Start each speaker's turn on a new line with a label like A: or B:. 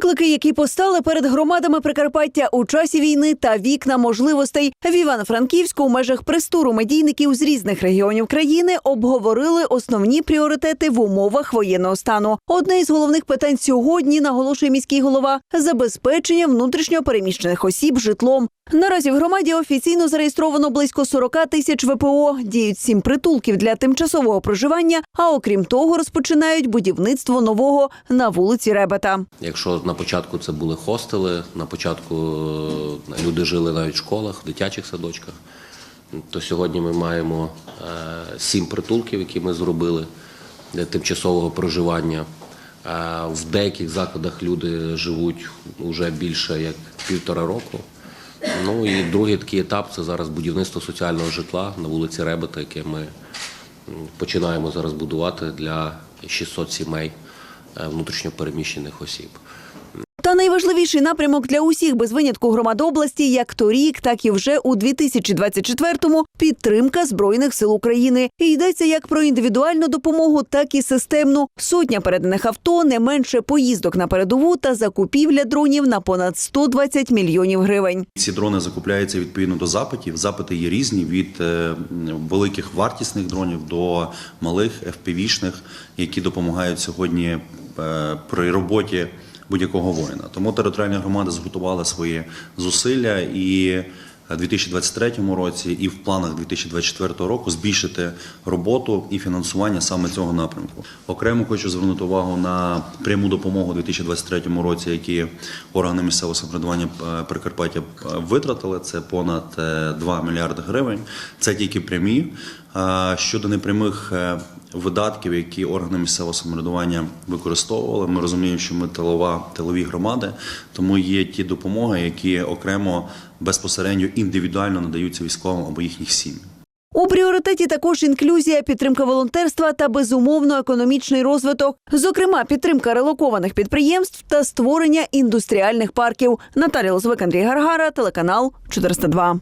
A: Виклики, які постали перед громадами Прикарпаття у часі війни та вікна можливостей в Івано-Франківську у межах престуру медійників з різних регіонів країни обговорили основні пріоритети в умовах воєнного стану. Одне із головних питань сьогодні наголошує міський голова забезпечення внутрішньо переміщених осіб житлом. Наразі в громаді офіційно зареєстровано близько 40 тисяч ВПО. Діють сім притулків для тимчасового проживання. А окрім того, розпочинають будівництво нового на вулиці Ребета.
B: Якщо на початку це були хостели, на початку е, люди жили навіть в школах, в дитячих садочках, то сьогодні ми маємо е, сім притулків, які ми зробили для тимчасового проживання. Е, В деяких закладах люди живуть вже більше як півтора року. Ну і другий такий етап це зараз будівництво соціального житла на вулиці Ребета, яке ми починаємо зараз будувати для 600 сімей е, внутрішньопереміщених осіб.
A: Та найважливіший напрямок для усіх без винятку громад області, як торік, так і вже у 2024-му – підтримка збройних сил України. І йдеться як про індивідуальну допомогу, так і системну. Сотня переданих авто, не менше поїздок на передову та закупівля дронів на понад 120 мільйонів гривень.
C: Ці дрони закупляються відповідно до запитів. Запити є різні від е, великих вартісних дронів до малих FPV-шних, які допомагають сьогодні е, при роботі будь-якого воїна. Тому територіальні громади зготували свої зусилля і. У 2023 році і в планах 2024 року збільшити роботу і фінансування саме цього напрямку. Окремо хочу звернути увагу на пряму допомогу у 2023 році, які органи місцевого самоврядування е, Прикарпаття е, витратили. Це понад е, 2 мільярди гривень. Це тільки прямі. Щодо непрямих е, видатків, які органи місцевого самоврядування використовували, ми розуміємо, що ми тилова тилові громади, тому є ті допомоги, які окремо безпосередньо індивідуально надаються військовим або їхніх сім'ям.
A: У пріоритеті також інклюзія, підтримка волонтерства та безумовно економічний розвиток, зокрема підтримка релокованих підприємств та створення індустріальних парків. Наталія Лозвик, Андрій Гаргара, телеканал 402.